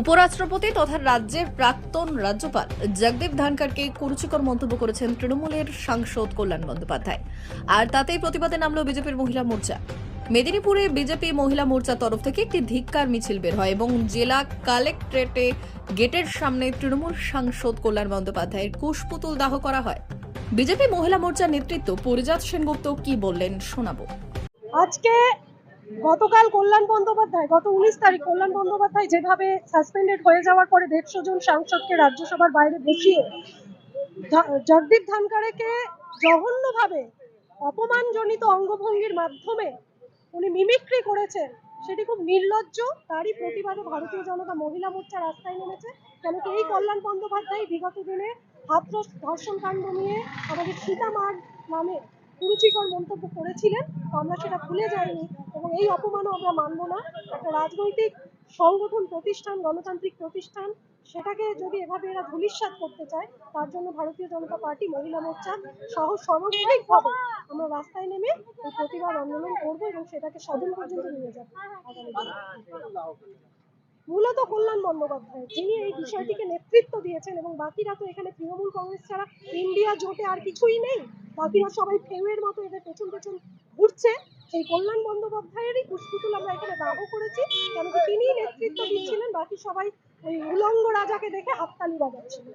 উপরাষ্ট্রপতি তথা রাজ্যের প্রাক্তন রাজ্যপাল জগদীপ ধনখড়কে কুরুচিকর মন্তব্য করেছেন তৃণমূলের সাংসদ কল্যাণ বন্দ্যোপাধ্যায়। আর তাতেই প্রতিবাদে নামলো বিজেপির মহিলা মোর্চা। মেদিনীপুরে বিজেপি মহিলা মোর্চার তরফ থেকে একটি ধিক্কার মিছিল বের হয় এবং জেলা কালেক্টরেটে গেটের সামনে তৃণমূল সাংসদ কল্যাণ বন্দ্যোপাধ্যায়ের কুশপুতুল দাহ করা হয়। বিজেপি মহিলা মোর্চার নেতৃত্ব পরিজাত সেনগুপ্ত কি বললেন শোনাবো। আজকে গতকাল কল্যাণ বন্দ্যোপাধ্যায়, গত উনিশ তারিখ কল্যাণ বন্দ্যোপাধ্যায় যেভাবে সাসপেন্ডেড হয়ে যাওয়ার পরে দেড়শো জন সাংসদকে রাজ্যসভার বাইরে বসিয়ে জগদীপ ধনখড়কে জঘন্যভাবে অপমানজনিত অঙ্গভঙ্গির মাধ্যমে উনি মিমিক্রি করেছেন, সেটি খুব নির্লজ্জ। তারই প্রতিবাদে ভারতীয় জনতা মহিলা মোর্চা রাস্তায় নেমেছে। কেন কি এই কল্যাণ বন্দ্যোপাধ্যায় বিগত দিনে হাতরস ধর্ষণ কাণ্ড নিয়ে আমাদের সীতামার নামে কুরুচিকর মন্তব্য করেছিলেন আমরা সেটা ভুলে যাইনি এবং এই অপমানও আমরা মানব না। একটা রাজনৈতিক সংগঠন, প্রতিষ্ঠান, গণতান্ত্রিক প্রতিষ্ঠান, সেটাকে যদি এভাবে এরা ধূলিসাৎ করতে চায়, তার জন্য ভারতীয় জনতা পার্টি, মহিলা মোর্চা সহ সামগ্রিকভাবে আমরা রাস্তায় নেমে প্রতিবাদ আন্দোলন করব এবং সেটাকে সদন পর্যন্ত নিয়ে যাব। মূলত কল্যাণ বন্দ্যোপাধ্যায়, যিনি এই বিষয়টিকে নেতৃত্ব দিয়েছেন এবং বাকিরা তো এখানে তৃণমূল কংগ্রেস ছাড়া ইন্ডিয়া জোটে আর কিছুই নেই। বাকিরা সবাই ফেউয়ের মতো এদের পেছন পেছন ঘুরছে। সেই কল্যাণ বন্দ্যোপাধ্যায়েরই পুষ্পুতুল আমরা এখানে দাহ করেছি। কেন কি তিনিই নেতৃত্ব দিচ্ছিলেন, বাকি সবাই ওই উলঙ্গ রাজাকে দেখে হাততালি বাজাচ্ছিল